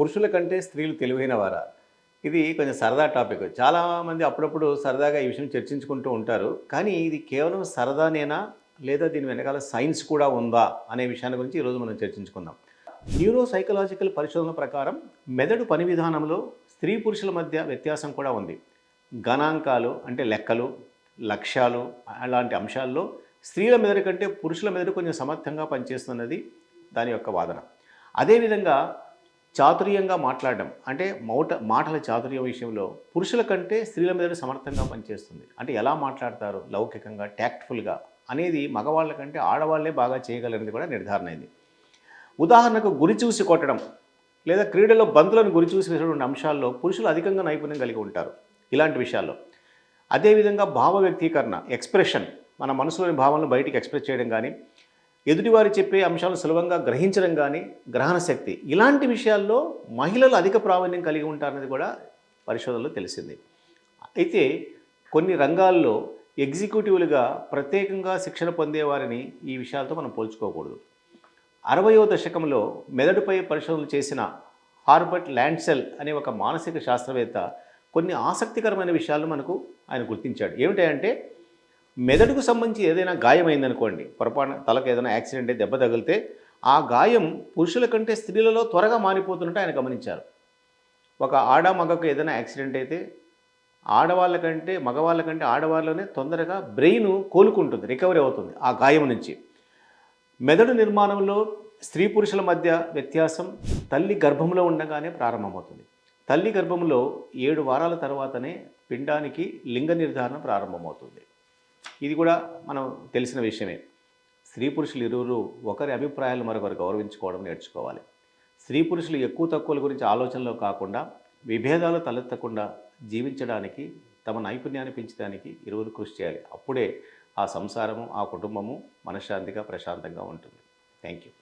పురుషుల కంటే స్త్రీలు తెలివైన వారా? ఇది కొంచెం సరదా టాపిక్. చాలామంది అప్పుడప్పుడు సరదాగా ఈ విషయం చర్చించుకుంటూ ఉంటారు. కానీ ఇది కేవలం సరదానేనా? లేదా దీని వెనకాల సైన్స్ కూడా ఉందా? అనే విషయాన్ని గురించి ఈరోజు మనం చర్చించుకుందాం. న్యూరో సైకలాజికల్ పరిశోధన ప్రకారం మెదడు పని విధానంలో స్త్రీ పురుషుల మధ్య వ్యత్యాసం కూడా ఉంది. గణాంకాలు అంటే లెక్కలు లక్ష్యాలు అలాంటి అంశాల్లో స్త్రీల మెదడు కంటే పురుషుల మెదడు కొంచెం సమర్థంగా పనిచేస్తున్నది దాని యొక్క వాదన. అదేవిధంగా చాతుర్యంగా మాట్లాడడం అంటే మౌట మాటల చాతుర్యం విషయంలో పురుషుల కంటే స్త్రీల మీద సమర్థంగా పనిచేస్తుంది. అంటే ఎలా మాట్లాడతారు? లౌకికంగా ట్యాక్ట్ఫుల్గా అనేది మగవాళ్ళ కంటే ఆడవాళ్ళే బాగా చేయగలరనేది కూడా నిర్ధారణ అయింది ఉదాహరణకు గురి చూసి కొట్టడం లేదా క్రీడలో బంతులను గురి చూసి వేసేటువంటి అంశాల్లో పురుషులు అధికంగా నైపుణ్యం కలిగి ఉంటారు ఇలాంటి విషయాల్లో. అదేవిధంగా భావ వ్యక్తీకరణ ఎక్స్ప్రెషన్ మన మనసులోని భావనలు బయటికి ఎక్స్ప్రెస్ చేయడం కానీ ఎదుటివారు చెప్పే అంశాలను సులభంగా గ్రహించడం కానీ గ్రహణ శక్తి ఇలాంటి విషయాల్లో మహిళలు అధిక ప్రావీణ్యం కలిగి ఉంటారనేది కూడా పరిశోధనలో తెలిసింది. అయితే కొన్ని రంగాల్లో ఎగ్జిక్యూటివ్లుగా ప్రత్యేకంగా శిక్షణ పొందేవారిని ఈ విషయాలతో మనం పోల్చుకోకూడదు. అరవయో దశకంలో మెదడుపై పరిశోధనలు చేసిన హార్బర్ట్ ల్యాండ్సెల్ అనే ఒక మానసిక శాస్త్రవేత్త కొన్ని ఆసక్తికరమైన విషయాలను మనకు ఆయన గుర్తించాడు. ఏమిటంటే మెదడుకు సంబంధించి ఏదైనా గాయమైందనుకోండి పొరపాటు తలకు ఏదైనా యాక్సిడెంట్ దెబ్బ తగిలితే ఆ గాయం పురుషుల కంటే స్త్రీలలో త్వరగా మారిపోతున్నట్టు ఆయన గమనించారు. ఒక ఆడ మగకు ఏదైనా యాక్సిడెంట్ అయితే ఆడవాళ్ళ కంటే మగవాళ్ళ కంటే ఆడవాళ్ళలోనే తొందరగా బ్రెయిన్ కోలుకుంటుంది రికవరీ అవుతుంది ఆ గాయం నుంచి. మెదడు నిర్మాణంలో స్త్రీ పురుషుల మధ్య వ్యత్యాసం తల్లి గర్భంలో ఉండగానే ప్రారంభమవుతుంది. తల్లి గర్భంలో ఏడు వారాల తర్వాతనే పిండానికి లింగ నిర్ధారణ ప్రారంభమవుతుంది. ఇది కూడా మనం తెలిసిన విషయమే. స్త్రీ పురుషులు ఇరువురు ఒకరి అభిప్రాయాలు మరొకరు గౌరవించుకోవడం నేర్చుకోవాలి. స్త్రీ పురుషులు ఎక్కువ తక్కువల గురించి ఆలోచనలో కాకుండా విభేదాలు తలెత్తకుండా జీవించడానికి తమ నైపుణ్యాన్ని పెంచడానికి ఇరువురు కృషి చేయాలి. అప్పుడే ఆ సంసారము ఆ కుటుంబము మనశ్శాంతిగా ప్రశాంతంగా ఉంటుంది. Thank you